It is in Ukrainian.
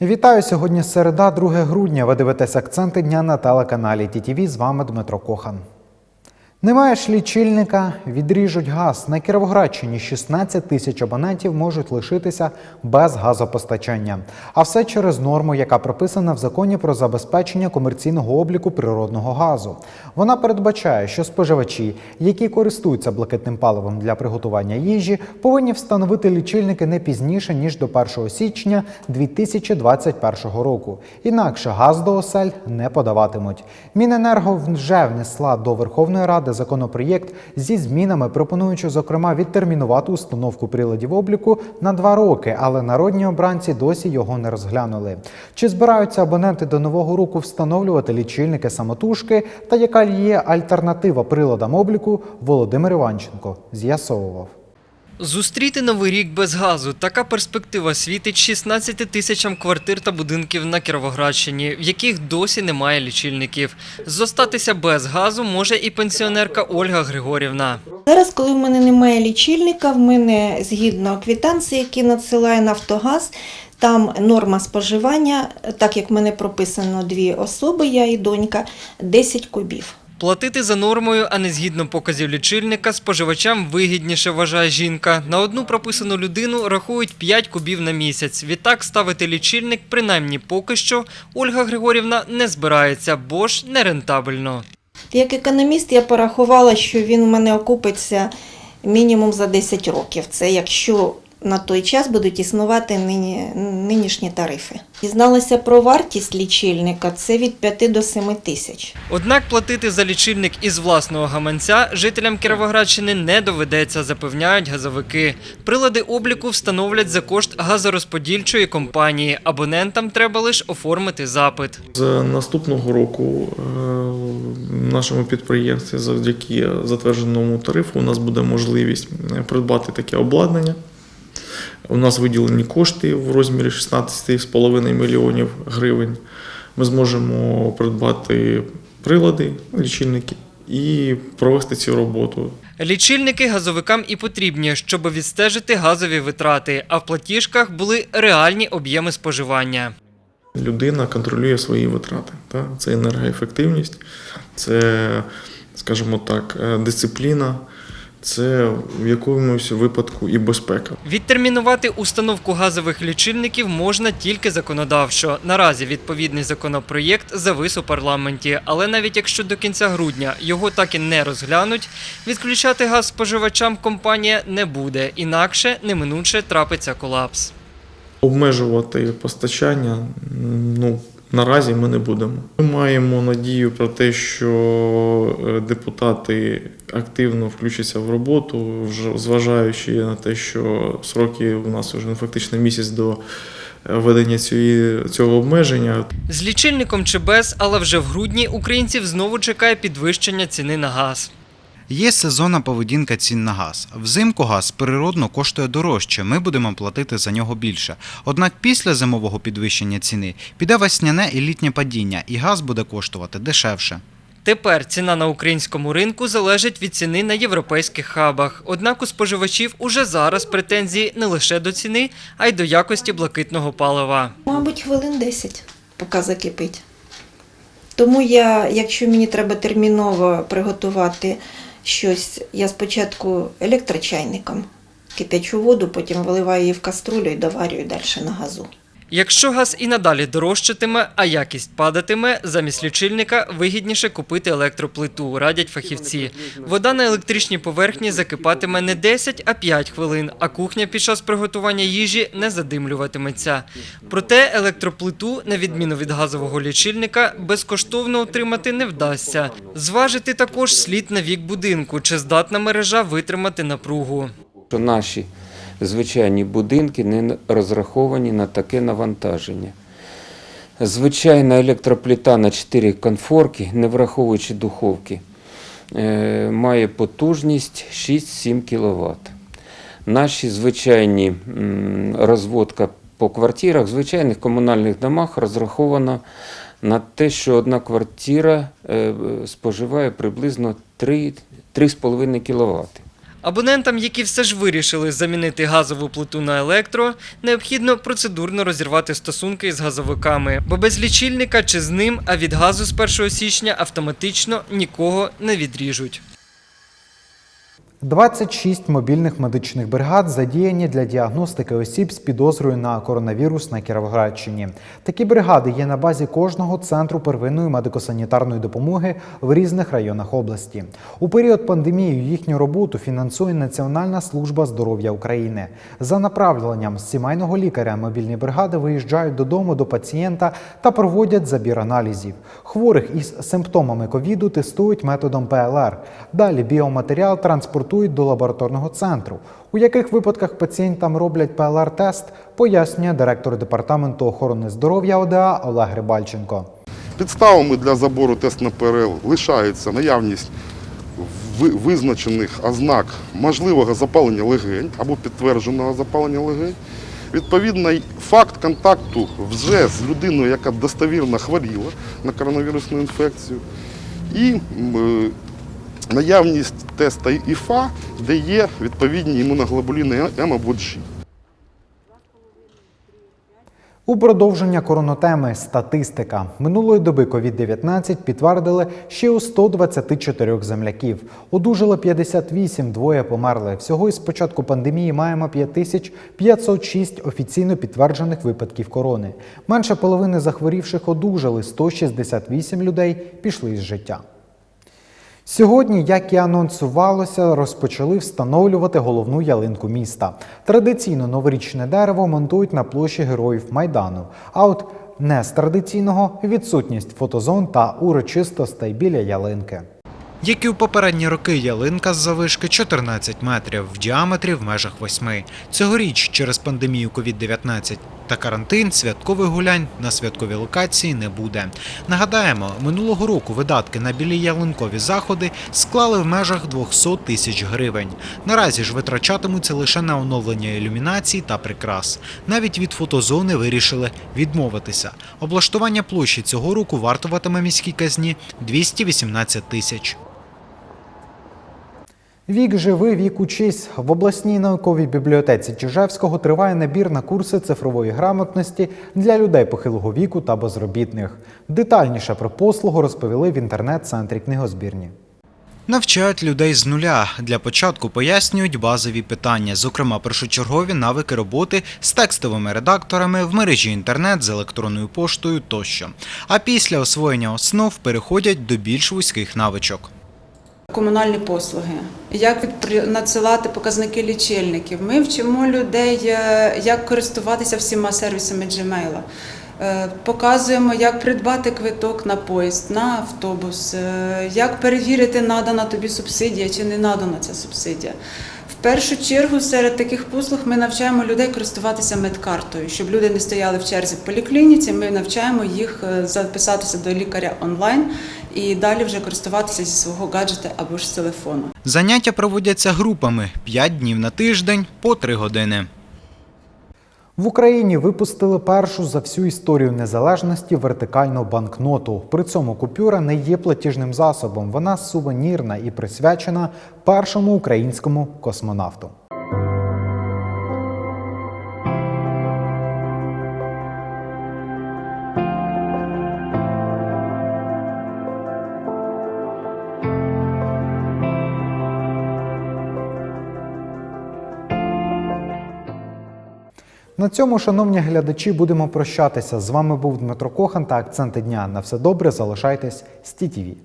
Вітаю сьогодні середа, 2 грудня. Ви дивитесь акценти дня на телеканалі ТІТІВІ. З вами Дмитро Кохан. Немає ж лічильника, відріжуть газ. На Кіровоградщині 16 тисяч абонентів можуть лишитися без газопостачання. А все через норму, яка прописана в законі про забезпечення комерційного обліку природного газу. Вона передбачає, що споживачі, які користуються блакитним паливом для приготування їжі, повинні встановити лічильники не пізніше ніж до 1 січня 2021 року. Інакше газ до осель не подаватимуть. Міненерго вже внесла до Верховної Ради законопроєкт зі змінами, пропонуючи зокрема відтермінувати установку приладів обліку на два роки, але народні обранці досі його не розглянули. Чи збираються абоненти до нового року встановлювати лічильники самотужки та яка є альтернатива приладам обліку? Володимир Іванченко з'ясовував. Зустріти новий рік без газу. Така перспектива світить 16 тисячам квартир та будинків на Кіровоградщині, в яких досі немає лічильників. Зостатися без газу може і пенсіонерка Ольга Григорівна. Зараз, коли в мене немає лічильника, в мене згідно квитанції, які надсилає Нафтогаз, там норма споживання, так як в мене прописано дві особи, я і донька, 10 кубів. Платити за нормою, а не згідно показів лічильника, споживачам вигідніше вважає жінка. На одну прописану людину рахують 5 кубів на місяць. Відтак ставити лічильник, принаймні поки що, Ольга Григорівна не збирається, бо ж нерентабельно. Як економіст, я порахувала, що він у мене окупиться мінімум за 10 років. Це якщо на той час будуть існувати нині, нинішні тарифи. Дізналася про вартість лічильника це від 5 до 7 тисяч. Однак платити за лічильник із власного гаманця жителям Кіровоградщини не доведеться, запевняють газовики. Прилади обліку встановлять за кошт газорозподільчої компанії. Абонентам треба лише оформити запит. З наступного року е, в нашому підприємстві завдяки затвердженому тарифу у нас буде можливість е, придбати таке обладнання. У нас виділені кошти в розмірі 16,5 мільйонів гривень. Ми зможемо придбати прилади, лічильники і провести цю роботу. Лічильники газовикам і потрібні, щоб відстежити газові витрати, а в платіжках були реальні об'єми споживання. Людина контролює свої витрати. Це енергоефективність, це, скажімо так, е, дисципліна, це в якомусь випадку і безпека. Відтермінувати установку газових лічильників можна тільки законодавчо. Наразі відповідний законопроєкт завис у парламенті, але навіть якщо до кінця грудня його так і не розглянуть, відключати газ споживачам компанія не буде, інакше неминуче трапиться колапс. Обмежувати постачання ну, наразі ми не будемо. Ми маємо надію про те, що е, депутати активно включаться в роботу, вже зважаючи на те, що сроки у нас вже ну, фактично місяць до е, введення цієї, цього обмеження. З лічильником чи без, але вже в грудні українців знову чекає підвищення ціни на газ. Є сезонна поведінка цін на газ. Взимку газ природно коштує дорожче, ми будемо платити за нього більше. Однак після зимового підвищення ціни піде весняне і літнє падіння, і газ буде коштувати дешевше. Тепер ціна на українському ринку залежить від ціни на європейських хабах. Однак у споживачів уже зараз претензії не лише до ціни, а й до якості блакитного палива. Мабуть, хвилин 10, поки закипить. Тому я, якщо мені треба терміново приготувати щось, я спочатку електрочайником кипячу воду, потім виливаю її в каструлю і доварюю далі на газу. Якщо газ і надалі дорожчатиме, а якість падатиме, замість лічильника вигідніше купити електроплиту, радять фахівці. Вода на електричній поверхні закипатиме не 10, а 5 хвилин, а кухня під час приготування їжі не задимлюватиметься. Проте електроплиту, на відміну від газового лічильника, безкоштовно отримати не вдасться. Зважити також слід на вік будинку, чи здатна мережа витримати напругу. наші звичайні будинки не розраховані на таке навантаження. Звичайна електроплита на 4 конфорки, не враховуючи духовки, е, має потужність 6-7 кВт. Наші звичайні розводка по квартирах, звичайних комунальних домах розрахована на те, що одна квартира е, споживає приблизно 3,5 кВт. Абонентам, які все ж вирішили замінити газову плиту на електро, необхідно процедурно розірвати стосунки з газовиками, бо без лічильника чи з ним, а від газу з 1 січня автоматично нікого не відріжуть. 26 мобільних медичних бригад задіяні для діагностики осіб з підозрою на коронавірус на Кіровоградщині. Такі бригади є на базі кожного центру первинної медико-санітарної допомоги в різних районах області. У період пандемії їхню роботу фінансує Національна служба здоров'я України. За направленням з сімейного лікаря мобільні бригади виїжджають додому до пацієнта та проводять забір аналізів. Хворих із симптомами ковіду тестують методом ПЛР. Далі біоматеріал транспортують до лабораторного центру. У яких випадках пацієнтам роблять ПЛР-тест, пояснює директор департаменту охорони здоров'я ОДА Олег Рибальченко. Підставами для забору тест на ПРЛ лишається наявність визначених ознак можливого запалення легень або підтвердженого запалення легень. Відповідно, факт контакту вже з людиною, яка достовірно хворіла на коронавірусну інфекцію, і е, наявність теста ІФА, де є відповідні імуноглобуліни М або G. У продовження коронотеми статистика минулої доби COVID-19 підтвердили ще у 124 земляків. Одужало 58, двоє померли. Всього із початку пандемії маємо 5506 офіційно підтверджених випадків корони. Менше половини захворівших одужали, 168 людей пішли з життя. Сьогодні, як і анонсувалося, розпочали встановлювати головну ялинку міста. Традиційно новорічне дерево монтують на площі Героїв Майдану. А от не з традиційного відсутність фотозон та урочистостей біля ялинки. Як і у попередні роки, ялинка з завишки 14 метрів, в діаметрі в межах 8. Цьогоріч через пандемію COVID-19 та карантин святкових гулянь на святковій локації не буде. Нагадаємо, минулого року видатки на білі ялинкові заходи склали в межах 200 тисяч гривень. Наразі ж витрачатимуться лише на оновлення ілюмінацій та прикрас. Навіть від фотозони вирішили відмовитися. Облаштування площі цього року вартуватиме міській казні 218 тисяч. Вік живи, вік учись. В обласній науковій бібліотеці Чижевського триває набір на курси цифрової грамотності для людей похилого віку та безробітних. Детальніше про послугу розповіли в інтернет-центрі книгозбірні. Навчають людей з нуля. Для початку пояснюють базові питання, зокрема першочергові навики роботи з текстовими редакторами в мережі інтернет з електронною поштою тощо. А після освоєння основ переходять до більш вузьких навичок. Комунальні послуги, як надсилати показники лічильників. Ми вчимо людей, е, як користуватися всіма сервісами Gmail. Е, Показуємо, як придбати квиток на поїзд, на автобус, е, як перевірити, надана тобі субсидія чи не надана ця субсидія. В першу чергу серед таких послуг ми навчаємо людей користуватися медкартою, щоб люди не стояли в черзі в поліклініці. Ми навчаємо їх записатися до лікаря онлайн і далі вже користуватися зі свого гаджета або ж з телефону. Заняття проводяться групами 5 днів на тиждень по 3 години. В Україні випустили першу за всю історію незалежності вертикальну банкноту. При цьому купюра не є платіжним засобом. Вона сувенірна і присвячена першому українському космонавту. На цьому, шановні глядачі, будемо прощатися. З вами був Дмитро Кохан та акценти дня. На все добре, залишайтесь з ТІТІВІ.